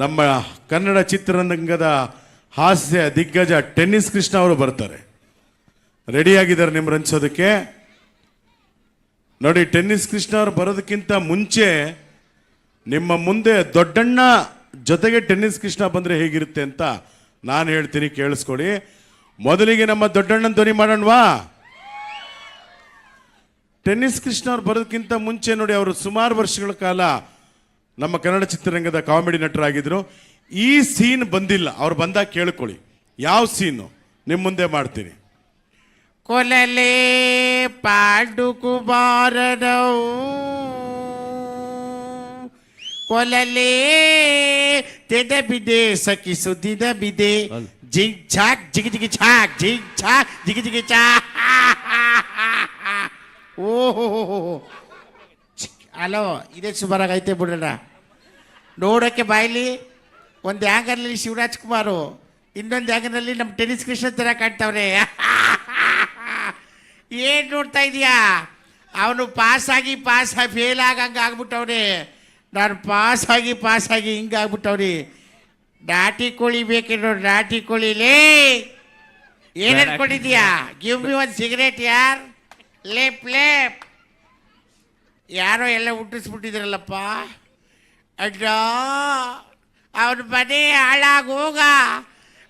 ನಮ್ಮ ಕನ್ನಡ ಚಿತ್ರರಂಗದ ಹಾಸ್ಯ ದಿಗ್ಗಜ ಟೆನ್ನಿಸ್ ಕೃಷ್ಣ ಅವರು ಬರ್ತಾರೆ. ರೆಡಿಯಾಗಿದ್ದಾರೆ ನಿಮ್ಮ ರಂಚೋದಕ್ಕೆ ನೋಡಿ, ಟೆನ್ನಿಸ್ ಕೃಷ್ಣ ಅವರು ಬರೋದಕ್ಕಿಂತ ಮುಂಚೆ ನಿಮ್ಮ ಮುಂದೆ ದೊಡ್ಡಣ್ಣ ಜೊತೆಗೆ ಟೆನ್ನಿಸ್ ಕೃಷ್ಣ ಬಂದರೆ ಹೇಗಿರುತ್ತೆ ಅಂತ ನಾನು ಹೇಳ್ತೀನಿ ಕೇಳಿಸ್ಕೊಡಿ ಮೊದಲಿಗೆ ನಮ್ಮ ದೊಡ್ಡಣ್ಣನ ಧ್ವನಿ ಮಾಡೋಣವಾ? ಟೆನ್ನಿಸ್ ಕೃಷ್ಣ ಅವ್ರು ಬರೋದಕ್ಕಿಂತ ಮುಂಚೆ ನೋಡಿ, ಅವರು ಸುಮಾರು ವರ್ಷಗಳ ಕಾಲ ನಮ್ಮ ಕನ್ನಡ ಚಿತ್ರರಂಗದ ಕಾಮಿಡಿ ನಟರಾಗಿದ್ರು. ಈ ಸೀನ್ ಬಂದಿಲ್ಲ. ಅವ್ರು ಬಂದಾಗ ಕೇಳ್ಕೊಳ್ಳಿ. ಯಾವ ಸೀನು ನಿಮ್ಮ ಮುಂದೆ ಮಾಡ್ತೀನಿ. ಕೊಲಲೆ ಪಾಡು ಕುಮಾರನವು ಕೊಲಲೆ ತೆದ ಬಿದೆ ಸಖಿ ಸುದ್ದಿದ ಬಿದೆ ಜಿಗ್ ಛಾಕ್ ಜಿಗಿ ಜಿಗಿ ಛಾಕ್ ಜಿಗ್ ಛಾಕ್ ಜಿಗಿ ಜಿಗಿ ಚಾ ಓಹೋ ಹಲೋ ಇದೇ ಸುಮಾರಾಗೈತೆ ಬಿಡೋಣ ನೋಡೋಕ್ಕೆ ಬಾಯ್ಲಿ ಒಂದು ಆ್ಯಂಗರ್ನಲ್ಲಿ ಶಿವರಾಜ್ ಕುಮಾರು ಇನ್ನೊಂದು ಆ್ಯಂಗರ್ನಲ್ಲಿ ನಮ್ಮ ಟೆನಿಸ್ ಕೃಷ್ಣ ಥರ ಕಾಣ್ತಾವ್ರೆ. ಏನು ನೋಡ್ತಾ ಇದೀಯಾ? ಅವನು ಪಾಸಾಗಿ ಪಾಸ್ ಫೇಲ್ ಆಗಂಗೆ ಆಗ್ಬಿಟ್ಟವ್ರೆ. ನಾನು ಪಾಸಾಗಿ ಪಾಸಾಗಿ ಪಾಸ್ ಆಗಿ ಹಿಂಗೆ ಆಗ್ಬಿಟ್ಟವ್ರಿ. ನಾಟಿ ಕೋಳಿ ಬೇಕೇನೋ ನಾಟಿ ಕೋಳಿಲೇ ಏನು ಅನ್ಕೊಂಡಿದ್ಯಾ ಗಿವ್ ಮಿ ಒಂದು ಸಿಗರೇಟ್ ಯಾರ್? ಲೇಪ್ ಲೇಪ್. ಯಾರೋ ಎಲ್ಲ ಹುಟ್ಟಿಸ್ಬಿಟ್ಟಿದ್ರಲ್ಲಪ್ಪ? ಅಡ್ಡ ಅವನ ಮನೆ ಹಾಳಾಗೋಗ.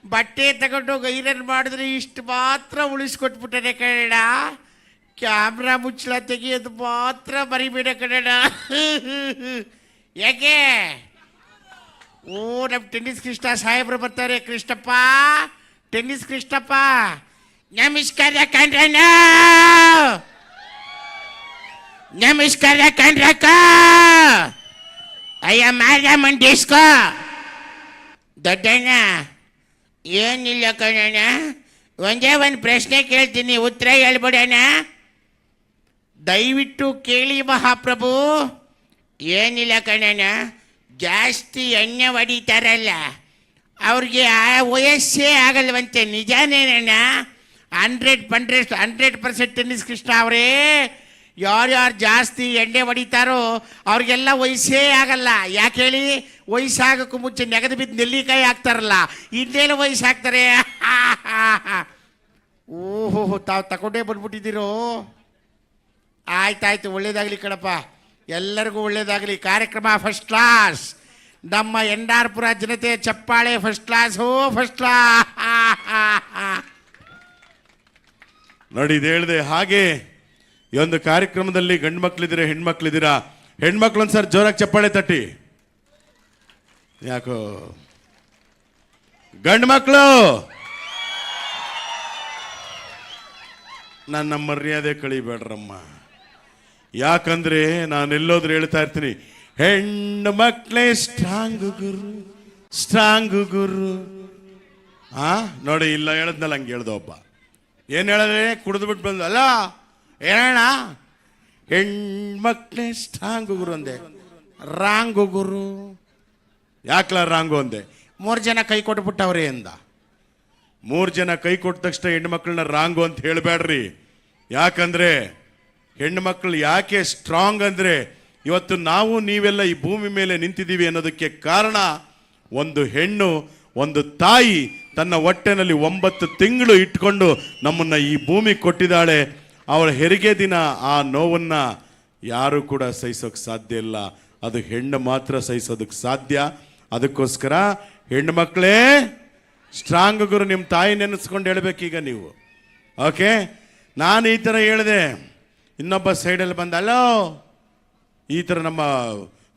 ಬಟ್ಟೆ ತಗೊಂಡು ಐರನ್ ಮಾಡಿದ್ರೆ ಇಷ್ಟು ಮಾತ್ರ ಉಳಿಸ್ಕೊಟ್ಬಿಟ್ಟಾನೆ ಕನ್ನಡ. ಕ್ಯಾಮ್ರಾ ಮುಚ್ಚಳ ತೆಗಿಯೋದು ಮಾತ್ರ ಮರಿಬೇಡ ಕನ್ನಡ. ಯಾಕೆ ಓ ನಮ್ಮ ಟೆನ್ನಿಸ್ ಕೃಷ್ಣ ಸಾಹೇಬ್ರು ಬರ್ತಾರೆ. ಕೃಷ್ಣಪ್ಪ, ಟೆನ್ನಿಸ್ ಕೃಷ್ಣಪ್ಪ. ನಮಸ್ಕಾರ ಕಣ್ರಣ್ಣ ನಮಸ್ಕಾರ ಕಣ್ರಕ್ಕ. ಅಯ್ಯ ಮಾರಮ್ಮನ್ ಡಿಸ್ಕೋ ದೊಡ್ಡಣ್ಣ, ಏನಿಲ್ಲ ಕಣಣ್ಣ. ಒಂದೇ ಒಂದು ಪ್ರಶ್ನೆ ಕೇಳ್ತೀನಿ, ಉತ್ತರ ಹೇಳ್ಬಿಡೋಣ ದಯವಿಟ್ಟು ಕೇಳಿ ಮಹಾಪ್ರಭು. ಏನಿಲ್ಲ ಕಣಣ್ಣ, ಜಾಸ್ತಿ ಎಣ್ಣೆ ಹೊಡಿತಾರಲ್ಲ, ಅವ್ರಿಗೆ ಆ ವಯಸ್ಸೇ ಆಗಲ್ವಂತೆ, ನಿಜಾನೇನಣ್ಣ? Hundred ಪಂಡ್ರೆಡ್ hundred percent tennis Krishna ಅವರೇ. ಯಾರ್ಯಾರು ಜಾಸ್ತಿ ಎಣ್ಣೆ ಹೊಡಿತಾರೋ ಅವ್ರಿಗೆಲ್ಲ ವಯಸ್ಸೇ ಆಗಲ್ಲ. ಯಾಕೆ ಹೇಳಿ? ವಯಸ್ಸಾಗಕ್ಕೂ ಮುಂಚೆ ನೆಗದು ಬಿದ್ದು ನೆಲ್ಲಿಕಾಯಿ ಹಾಕ್ತಾರಲ್ಲ ಇನ್ನೇನು ವಯಸ್ಸು ಹಾಕ್ತಾರೆ? ಓಹೋ, ತಾವು ತಗೊಂಡೇ ಬಂದ್ಬಿಟ್ಟಿದ್ದೀರೋ? ಆಯ್ತಾಯ್ತು, ಒಳ್ಳೇದಾಗಲಿ ಕಣಪ್ಪ. ಎಲ್ಲರಿಗೂ ಒಳ್ಳೇದಾಗಲಿ. ಕಾರ್ಯಕ್ರಮ ಫಸ್ಟ್ ಕ್ಲಾಸ್ ನಮ್ಮ ಎಂಡಾರ್ಪುರ ಜನತೆ ಚಪ್ಪಾಳೆ ಫಸ್ಟ್ ಕ್ಲಾಸ್ ಹೋ ಫಸ್ಟ್ ಕ್ಲಾಸ್ ನೋಡಿ, ಇದು ಹೇಳಿದೆ ಹಾಗೆ ಈ ಒಂದು ಕಾರ್ಯಕ್ರಮದಲ್ಲಿ ಗಂಡು ಮಕ್ಳಿದ್ದೀರಾ ಹೆಣ್ಮಕ್ಳಿದ್ದೀರಾ? ಹೆಣ್ಮಕ್ಳು ಸರ್ ಜೋರಾಗಿ ಚಪ್ಪಾಳೆ ತಟ್ಟಿ. ಯಾಕೋ? ಗಂಡು ಮಕ್ಕಳು ನನ್ನ ಮರ್ಯಾದೆ ಕಳಿಬೇಡ್ರಮ್ಮ. ಯಾಕಂದ್ರೆ ನಾನು ಎಲ್ಲೋದ್ರು ಹೇಳ್ತಾ ಇರ್ತೀನಿ ಹೆಣ್ಣು ಮಕ್ಕಳೇ ಸ್ಟ್ರಾಂಗ್ ಗುರು ಸ್ಟ್ರಾಂಗ್ ಗುರು. ಆ? ನೋಡಿ, ಇಲ್ಲ ಹೇಳದ್ನಲ್ಲ, ಹಂಗೆ ಹೇಳ್ದ ಒಬ್ಬ. ಏನು ಹೇಳಿದ್ರೆ ಕುಡಿದ್ಬಿಟ್ಟು ಬಂದು ಅಲ್ಲ ಏನಣ್ಣ? ಹೆಣ್ಮಕ್ಳೇ ಸ್ಟ್ರಾಂಗ್ ಗುರು ಅಂದೆ. ರಾಂಗು ಗುರು. ಯಾಕಲ ರಾಂಗು ಅಂದೆ? ಮೂರು ಜನ ಕೈ ಕೊಟ್ಬಿಟ್ಟವ್ರೆ ಎಂದ. ಮೂರು ಜನ ಕೈ ಕೊಟ್ಟ ತಕ್ಷಣ ಹೆಣ್ಮಕ್ಳನ್ನ ರಾಂಗು ಅಂತ ಹೇಳಬೇಡ್ರಿ ಯಾಕಂದ್ರೆ ಹೆಣ್ಮಕ್ಳು ಯಾಕೆ ಸ್ಟ್ರಾಂಗ್ ಅಂದ್ರೆ ಇವತ್ತು ನಾವು ನೀವೆಲ್ಲ ಈ ಭೂಮಿ ಮೇಲೆ ನಿಂತಿದ್ದೀವಿ ಅನ್ನೋದಕ್ಕೆ ಕಾರಣ ಒಂದು ಹೆಣ್ಣು, ಒಂದು ತಾಯಿ ತನ್ನ ಹೊಟ್ಟೆನಲ್ಲಿ ಒಂಬತ್ತು ತಿಂಗಳು ಇಟ್ಕೊಂಡು ನಮ್ಮನ್ನ ಈ ಭೂಮಿ ಕೊಟ್ಟಿದ್ದಾಳೆ. ಅವಳ ಹೆರಿಗೆ ದಿನ ಆ ನೋವನ್ನ ಯಾರು ಕೂಡ ಸಹಿಸೋಕೆ ಸಾಧ್ಯ ಇಲ್ಲ. ಅದು ಹೆಣ್ಣು ಮಾತ್ರ ಸಹಿಸೋದಕ್ಕೆ ಸಾಧ್ಯ. ಅದಕ್ಕೋಸ್ಕರ ಹೆಣ್ಣು ಮಕ್ಕಳೇ ಸ್ಟ್ರಾಂಗ್ ಗುರು ನಿಮ್ಮ ತಾಯಿ ನೆನೆಸ್ಕೊಂಡು ಈಗ ನೀವು. ಓಕೆ ನಾನು ಈ ಥರ ಹೇಳಿದೆ. ಇನ್ನೊಬ್ಬ ಸೈಡಲ್ಲಿ ಬಂದ, ಅಲೋ! ಈ ಥರ ನಮ್ಮ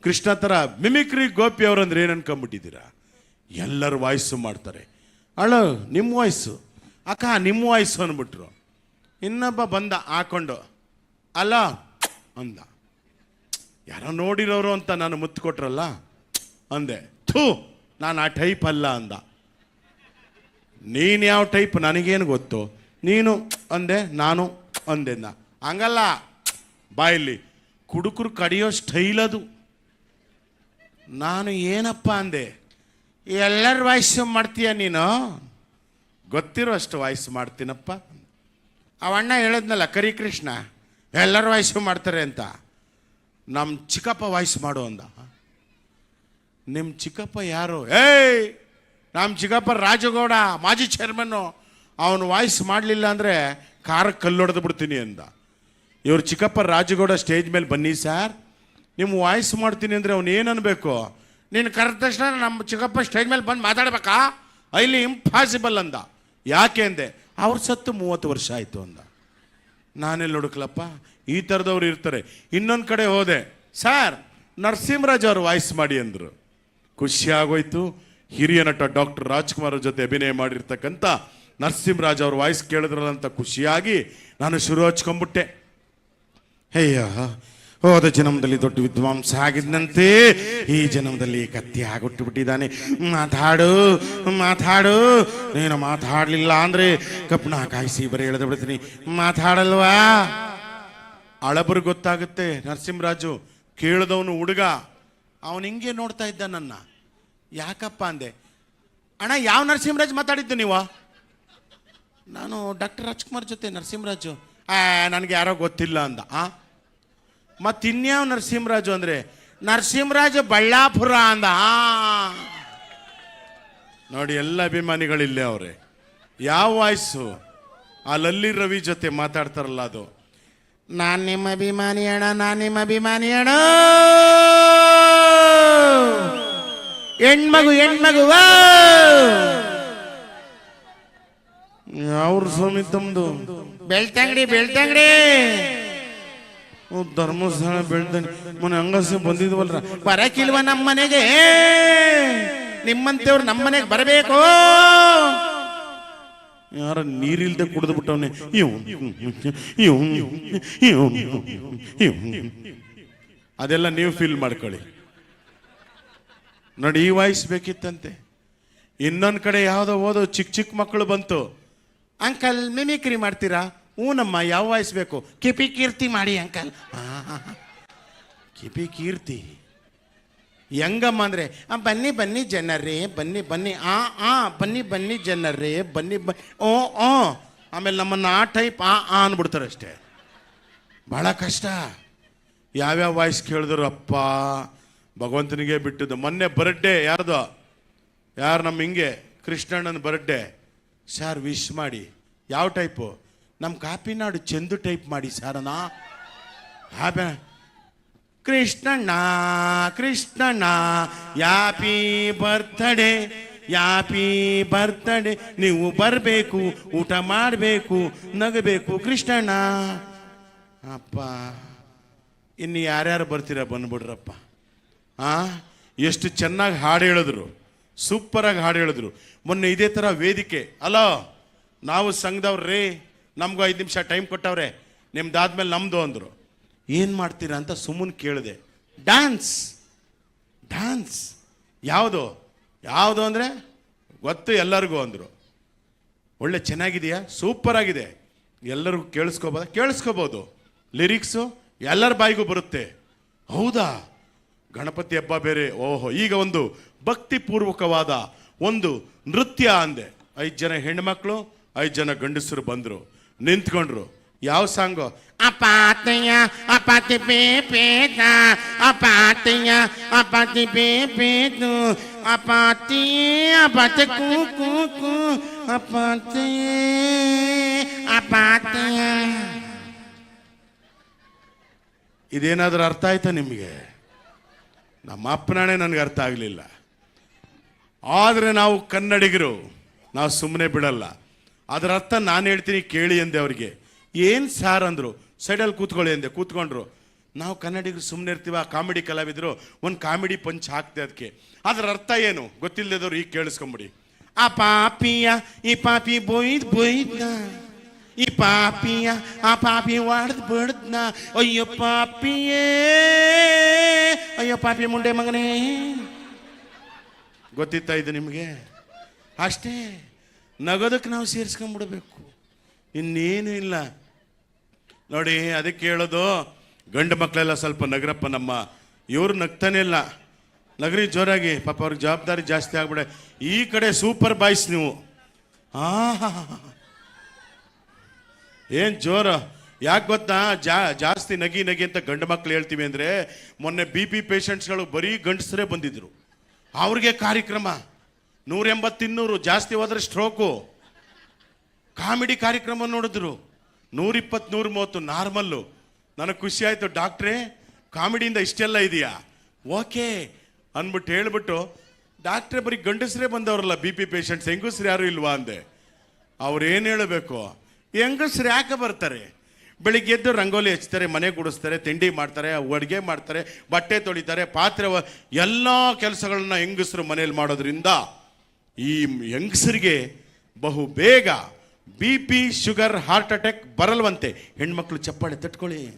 ಕೃಷ್ಣ ಥರ ಮಿಮಿಕ್ರಿ ಗೋಪಿ ಅವರಂದ್ರೆ ಏನು ಅನ್ಕೊಂಬಿಟ್ಟಿದ್ದೀರಾ ಎಲ್ಲರೂ ವಾಯ್ಸು ಮಾಡ್ತಾರೆ. ಅಳೋ ನಿಮ್ಮ ವಾಯ್ಸು ಅಕ್ಕ ನಿಮ್ಮ ವಾಯ್ಸು ಅಂದ್ಬಿಟ್ರು. ಇನ್ನೊಬ್ಬ ಬಂದ, ಹಾಕೊಂಡು, ಅಲ್ಲ. ಅಂದ. ಯಾರೋ ನೋಡಿರೋರು ಅಂತ ನಾನು ಮುತ್ತು ಕೊಟ್ರಲ್ಲ? ಅಂದೆ. ಥೂ, ನಾನು ಆ ಟೈಪ್ ಅಲ್ಲ ಅಂದ. ನೀನು ಯಾವ ಟೈಪ್ ನನಗೇನು ಗೊತ್ತು? ನೀನು, ಅಂದೆ, ನಾನು, ಅಂದೆ ನಾ ಹಂಗಲ್ಲ. ಬಾಯಲ್ಲಿ ಕುಡುಕರು ಕಡಿಯೋ ಸ್ಟೈಲ್ ಅದು. ನಾನು ಏನಪ್ಪ ಅಂದೆ? ಎಲ್ಲರ ವಾಯ್ಸ್ ಮಾಡ್ತೀಯ ನೀನು? ಗೊತ್ತಿರೋ ಅಷ್ಟು ವಾಯ್ಸ್ ಮಾಡ್ತೀನಪ್ಪ. ಅವಣ್ಣ ಹೇಳಿದ್ನಲ್ಲ ಕರಿಕೃಷ್ಣ ಎಲ್ಲರ ವಾಯ್ಸು ಮಾಡ್ತಾರೆ ಅಂತ. ನಮ್ಮ ಚಿಕ್ಕಪ್ಪ ವಾಯ್ಸ್ ಮಾಡು ಅಂದ. ನಿಮ್ಮ ಚಿಕ್ಕಪ್ಪ ಯಾರು? ಏಯ್ ನಮ್ಮ ಚಿಕ್ಕಪ್ಪ ರಾಜಗೌಡ, ಮಾಜಿ ಚೇರ್ಮನ್ನು ಅವನು ವಾಯ್ಸ್ ಮಾಡಲಿಲ್ಲ ಅಂದರೆ ಕಾರಕ್ಕೆ ಕಲ್ಲೊಡೆದು ಬಿಡ್ತೀನಿ ಅಂದ. ಇವ್ರ ಚಿಕ್ಕಪ್ಪ ರಾಜಗೌಡ ಸ್ಟೇಜ್ ಮೇಲೆ ಬನ್ನಿ ಸರ್. ನಿಮ್ಮ ವಾಯ್ಸ್ ಮಾಡ್ತೀನಿ ಅಂದರೆ ಅವನು ಏನು ಅನ್ಬೇಕು? ನೀನು ಕರೆದ ತಕ್ಷಣ ನಮ್ಮ ಚಿಕ್ಕಪ್ಪ ಸ್ಟೇಜ್ ಮೇಲೆ ಬಂದು ಮಾತಾಡ್ಬೇಕಾ? ಇಲ್ಲಿ ಇಂಪಾಸಿಬಲ್ ಅಂದ. ಯಾಕೆ? ಅಂದೆ. ಅವ್ರ ಸತ್ತು ಮೂವತ್ತು ವರ್ಷ ಆಯಿತು ಅಂದ. ನಾನೆಲ್ಲಿ ಹುಡುಕ್ಲಪ್ಪ ಈ ಥರದವ್ರು ಇರ್ತಾರೆ. ಇನ್ನೊಂದು ಕಡೆ ಹೋದೆ. ಸರ್, ನರಸಿಂಹರಾಜ್ ಅವ್ರು ವಾಯ್ಸ್ ಮಾಡಿ ಅಂದರು. ಖುಷಿ ಆಗೋಯ್ತು. ಹಿರಿಯ ನಟ ಡಾಕ್ಟರ್ ರಾಜ್ಕುಮಾರ್ ಜೊತೆ ಅಭಿನಯ ಮಾಡಿರ್ತಕ್ಕಂಥ ನರಸಿಂಹರಾಜ್ ಅವ್ರ ವಾಯ್ಸ್ ಕೇಳಿದ್ರಲ್ಲ ಅಂತ ಖುಷಿಯಾಗಿ ನಾನು ಶುರು ಹಚ್ಕೊಂಡ್ಬಿಟ್ಟೆ. ಅಯ್ಯ ಹೋದ ಜನ್ಮದಲ್ಲಿ ದೊಡ್ಡ ವಿದ್ವಾಂಸ ಆಗಿದ್ದಂತೆ ಈ ಜನ್ಮದಲ್ಲಿ ಕತ್ತಿ ಆಗಿಬಿಟ್ಟು ಬಿಟ್ಟಿದ್ದಾನೆ ಮಾತಾಡು ಮಾತಾಡು. ನೀನು ಮಾತಾಡಲಿಲ್ಲ ಅಂದ್ರೆ ಕಪ್ಪನ ಕಾಯಿಸಿ ಬರೀ ಎಳೆದು ಬಿಡ್ತೀನಿ. ಮಾತಾಡಲ್ವಾ? ಅಳಬರು ಗೊತ್ತಾಗುತ್ತೆ, ನರಸಿಂಹರಾಜು. ಕೇಳಿದವನು ಹುಡುಗ. ಅವನು ಹಿಂಗೆ ನೋಡ್ತಾ ಇದ್ದ ನನ್ನ. ಯಾಕಪ್ಪ ಅಂದೆ, ಅಣ್ಣ, ಯಾವ ನರಸಿಂಹರಾಜ್ ಮಾತಾಡಿದ್ದು ನೀವು? ನಾನು ಡಾಕ್ಟರ್ ರಾಜ್ಕುಮಾರ್ ಜೊತೆ, ನರಸಿಂಹರಾಜು. ಆ, ನನಗೆ ಯಾರೋ ಗೊತ್ತಿಲ್ಲ ಅಂದ. ಆ? ಮತ್ತು ಇನ್ಯಾವ ನರಸಿಂಹರಾಜು ಅಂದರೆ, ನರಸಿಂಹರಾಜ ಬಳ್ಳಾಪುರ ಅಂದ. ನೋಡಿ, ಎಲ್ಲ ಅಭಿಮಾನಿಗಳಿಲ್ಲೇ ಅವರೇ. ಯಾವ ವಾಯ್ಸು? ಆ ಲಲ್ಲಿ ರವಿ ಜೊತೆ ಮಾತಾಡ್ತಾರಲ್ಲ ಅದು. ನಾನು ನಿಮ್ಮ ಅಭಿಮಾನಿ ಅಣ್ಣ, ನಾನು ನಿಮ್ಮ ಅಭಿಮಾನಿ ಅಣ್ಣ. ಹೆಣ್ಮಗು ಹೆಣ್ಮಗು! ಅವ್ರ ಸ್ವಾಮಿ ತಮ್ದು? ಬೆಳ್ತಂಗಡಿ ಬೆಳ್ತಂಗಡಿ. ಧರ್ಮಸ್ಥಳ ಬೆಳ್ದಂಗೆ ಮೊನ್ನೆ ಹಂಗಸೆ ಬಂದಿದ್ವಲ್ರ? ಬರಕಿಲ್ವ ನಮ್ಮ ಮನೆಗೆ ನಿಮ್ಮಂತೆಯವ್ರು ನಮ್ಮ ಮನೆಗೆ ಬರಬೇಕು? ಯಾರ ನೀರಿಲ್ದೆ ಕುಡಿದು ಬಿಟ್ಟವನೆ? ಅದೆಲ್ಲ ನೀವು ಫೀಲ್ ಮಾಡ್ಕೊಳ್ಳಿ. ನೋಡಿ, ಈ ವಾಯ್ಸ್ ಬೇಕಿತ್ತಂತೆ. ಇನ್ನೊಂದು ಕಡೆ ಯಾವುದೋ ಓದೋ ಚಿಕ್ಕ ಚಿಕ್ಕ ಮಕ್ಕಳು ಬಂತು. ಅಂಕಲ್, ಮಿಮಿಕ್ರಿ ಮಾಡ್ತೀರಾ? ಹ್ಞೂನಮ್ಮ ಯಾವ ವಾಯ್ಸ್ ಬೇಕು ಕಿಪಿ ಕೀರ್ತಿ ಮಾಡಿ ಅಂಕಲ್. ಕಿಪಿ ಕೀರ್ತಿ. ಹೆಂಗಮ್ಮ ಅಂದ್ರೆ ಬನ್ನಿ ಬನ್ನಿ ಜನರೇ ಬನ್ನಿ ಬನ್ನಿ ಆ ಆ ಬನ್ನಿ ಬನ್ನಿ ಜನರೇ ಬನ್ನಿ ಬ ಓ ಓ. ಆಮೇಲೆ ನಮ್ಮನ್ನು ಆ ಟೈಪ್ ಆ ಆ ಅಂದ್ಬಿಡ್ತಾರೆ ಅಷ್ಟೇ. ಭಾಳ ಕಷ್ಟ. ಯಾವ್ಯಾವ ವಾಯ್ಸ್ ಕೇಳಿದ್ರು ಅಪ್ಪ ಭಗವಂತನಿಗೆ ಬಿಟ್ಟಿದ್ದು. ಮೊನ್ನೆ ಬರ್ಡೇ ಯಾರ್ದು? ಯಾರು ನಮ್ಮ ಹಿಂಗೆ? ಕೃಷ್ಣಣ್ಣನ ಬರ್ಡೇ ಸರ್ ವಿಶ್ ಮಾಡಿ. ಯಾವ ಟೈಪು ನಮ್ಮ ಕಾಪಿನಾಡು ಚಂದು ಟೈಪ್ ಮಾಡಿ ಸಾರನ. ಹಾಬೆ. ಕೃಷ್ಣಣ್ಣ ಕೃಷ್ಣಣ್ಣ, ಯಾಪಿ ಬರ್ತಡೇ ಯಾಪಿ ಬರ್ತಡೇ, ನೀವು ಬರಬೇಕು, ಊಟ ಮಾಡಬೇಕು, ನಗಬೇಕು, ಕೃಷ್ಣಣ್ಣ. ಅಪ್ಪ, ಇನ್ನು ಯಾರ್ಯಾರು ಬರ್ತೀರಾ ಬಂದ್ಬಿಡ್ರಪ್ಪ. ಆ? ಎಷ್ಟು ಚೆನ್ನಾಗಿ ಹಾಡು ಹೇಳಿದ್ರು. ಸೂಪರಾಗಿ ಹಾಡು ಹೇಳಿದ್ರು. ಮೊನ್ನೆ ಇದೇ ಥರ ವೇದಿಕೆ. ಅಲೋ, ನಾವು ಸಂಘದವ್ರು ನಮಗೂ ಐದು ನಿಮಿಷ ಟೈಮ್ ಕೊಟ್ಟವ್ರೆ. ನಿಮ್ದಾದ್ಮೇಲೆ ನಮ್ಮದು ಅಂದರು. ಏನು ಮಾಡ್ತೀರಾ ಅಂತ ಸುಮ್ಮನೆ ಕೇಳಿದೆ. ಡ್ಯಾನ್ಸ್ ಡ್ಯಾನ್ಸ್ ಯಾವುದು? ಯಾವುದು ಅಂದರೆ ಗೊತ್ತು ಎಲ್ಲರಿಗೂ ಅಂದರು. ಒಳ್ಳೆ ಚೆನ್ನಾಗಿದೆಯಾ? ಸೂಪರ್ ಆಗಿದೆ. ಎಲ್ಲರಿಗೂ ಕೇಳಿಸ್ಕೋಬೋದ? ಕೇಳಿಸ್ಕೋಬೋದು. ಲಿರಿಕ್ಸು ಎಲ್ಲರ ಬಾಯಿಗೂ ಬರುತ್ತೆ. ಹೌದಾ? ಗಣಪತಿ ಹಬ್ಬ ಬೇರೆ. ಓಹೋ, ಈಗ ಒಂದು ಭಕ್ತಿಪೂರ್ವಕವಾದ ಒಂದು ನೃತ್ಯ ಅಂದೆ. ಐದು ಜನ ಹೆಣ್ಮಕ್ಳು ಐದು ಜನ ಗಂಡಸರು ಬಂದರು. ನಿಂತ್ಕೊಂಡ್ರು. ಯಾವ ಸಾಂಗು? ಅಪಾತಯ್ಯ ಅಪಾತಿ ಪೇ ಪೇತ ಅಪಾತಯ್ಯ ಅಪಾತಿ ಪೇ ಪೇತು ಅಪಾತಿ ಅಪಾತಿ ಕೂ ಕೂ ಕೂ ಅಪಾತಿ ಅಪಾತಯ್ಯ ಇದೇನಾದ್ರೂ ಅರ್ಥ ಆಯ್ತಾ ನಿಮಗೆ? ನಮ್ಮ ಅಪ್ಪನಾಣೆ ನನಗೆ ಅರ್ಥ ಆಗಲಿಲ್ಲ. ಆದರೆ ನಾವು ಕನ್ನಡಿಗರು ನಾವು ಸುಮ್ಮನೆ ಬಿಡಲ್ಲ. ಅದರ ಅರ್ಥ ನಾನು ಹೇಳ್ತೀನಿ ಕೇಳಿ ಅಂದೆ ಅವರಿಗೆ. ಏನು ಸಾರ್ ಅಂದರು? ಸೈಡಲ್ಲಿ ಕೂತ್ಕೊಳ್ಳಿ ಅಂದೆ, ಕೂತ್ಕೊಂಡ್ರು. ನಾವು ಕನ್ನಡಿಗರು ಸುಮ್ಮನೆ ಇರ್ತೀವ, ಕಾಮಿಡಿ ಕಲಾವಿದರು, ಒಂದು ಕಾಮಿಡಿ ಪಂಚ್ ಹಾಕ್ತೆ ಅದಕ್ಕೆ ಅದರ ಅರ್ಥ ಏನು? ಗೊತ್ತಿಲ್ಲದವ್ರು ಈಗ ಕೇಳಿಸ್ಕೊಂಬಿಡಿ. ಆ ಪಾಪಿಯ, ಈ ಪಾಪಿ ಬೊಯ್ದು ಬೊಯ್ದ ಈ ಪಾಪಿಯ, ಆ ಪಾಪಿ ಒಡ್ದು ಬಡ್ದ್ನ? ಅಯ್ಯೋ ಪಾಪಿಯೇ, ಅಯ್ಯೋ ಪಾಪಿ ಮುಂಡೆ ಮಗನೇ. ಗೊತ್ತಿತ್ತಾ ಇದು ನಿಮಗೆ? ಅಷ್ಟೇ. ನಗೋದಕ್ಕೆ ನಾವು ಸೇರಿಸ್ಕೊಂಡ್ಬಿಡ್ಬೇಕು ಇನ್ನೇನು ಇಲ್ಲ. ನೋಡಿ, ಅದಕ್ಕೆ ಹೇಳೋದು, ಗಂಡು ಮಕ್ಕಳೆಲ್ಲ ಸ್ವಲ್ಪ ನಗರಪ್ಪ ನಮ್ಮ. ಇವರು ನಗ್ತಾನೆ ಇಲ್ಲ. ನಗರಿ ಜೋರಾಗಿ, ಪಾಪ ಅವ್ರಿಗೆ ಜವಾಬ್ದಾರಿ ಜಾಸ್ತಿ ಆಗ್ಬಿಡೆ ಈ ಕಡೆ ಸೂಪರ್ ಬಾಯ್ಸ್ ನೀವು. ಆ ಏನು ಜೋರು. ಯಾಕೆ ಗೊತ್ತಾ? ಜಾ, ಜಾಸ್ತಿ ನಗಿ ನಗಿ ಅಂತ ಗಂಡು ಮಕ್ಳು ಹೇಳ್ತೀವಿ ಅಂದರೆ, ಮೊನ್ನೆ ಬಿ ಪಿ ಪೇಷಂಟ್ಸ್ಗಳು ಬರೀ ಗಂಡಸರೇ ಬಂದಿದ್ರು. ಅವ್ರಿಗೆ ಕಾರ್ಯಕ್ರಮ. ನೂರ ಎಂಬತ್ತು ಇನ್ನೂರು ಜಾಸ್ತಿ ಹೋದ್ರೆ ಸ್ಟ್ರೋಕು. ಕಾಮಿಡಿ ಕಾರ್ಯಕ್ರಮ ನೋಡಿದ್ರು. ನೂರಿಪ್ಪತ್ತು ನೂರ ಮೂವತ್ತು ನಾರ್ಮಲ್ಲು. ನನಗೆ ಖುಷಿ ಆಯಿತು, ಡಾಕ್ಟ್ರೇ, ಕಾಮಿಡಿಯಿಂದ ಇಷ್ಟೆಲ್ಲ ಇದೆಯಾ? ಓಕೆ, ಅಂದ್ಬಿಟ್ಟು ಹೇಳ್ಬಿಟ್ಟು, ಡಾಕ್ಟ್ರೇ, ಬರೀ ಗಂಡಸರೇ ಬಂದವರಲ್ಲ ಬಿ ಪಿ ಪೇಷಂಟ್ಸ್, ಹೆಂಗಸ್ರು ಯಾರು ಇಲ್ವಾ ಅಂದೆ. ಅವ್ರು ಏನು ಹೇಳಬೇಕು? ಹೆಂಗಸ್ರು ಯಾಕೆ ಬರ್ತಾರೆ? ಬೆಳಿಗ್ಗೆ ಎದ್ದು ರಂಗೋಲಿ ಹಚ್ತಾರೆ, ಮನೆ ಗುಡಿಸ್ತಾರೆ, ತಿಂಡಿ ಮಾಡ್ತಾರೆ, ಅಡುಗೆ ಮಾಡ್ತಾರೆ, ಬಟ್ಟೆ ತೊಳಿತಾರೆ, ಪಾತ್ರೆ ಎಲ್ಲ ಕೆಲಸಗಳನ್ನ ಹೆಂಗಸರು ಮನೇಲಿ ಮಾಡೋದ್ರಿಂದ ಈ ಯಂಗ್ಸರಿಗೆ ಬಹು ಬೇಗ B P sugar heart attack ಬರಲ್ವಂತೆ. ಹೆಣ್ಮಕ್ಳು ಚಪ್ಪಾಳೆ ತಟ್ಕೊಳ್ಳಿ.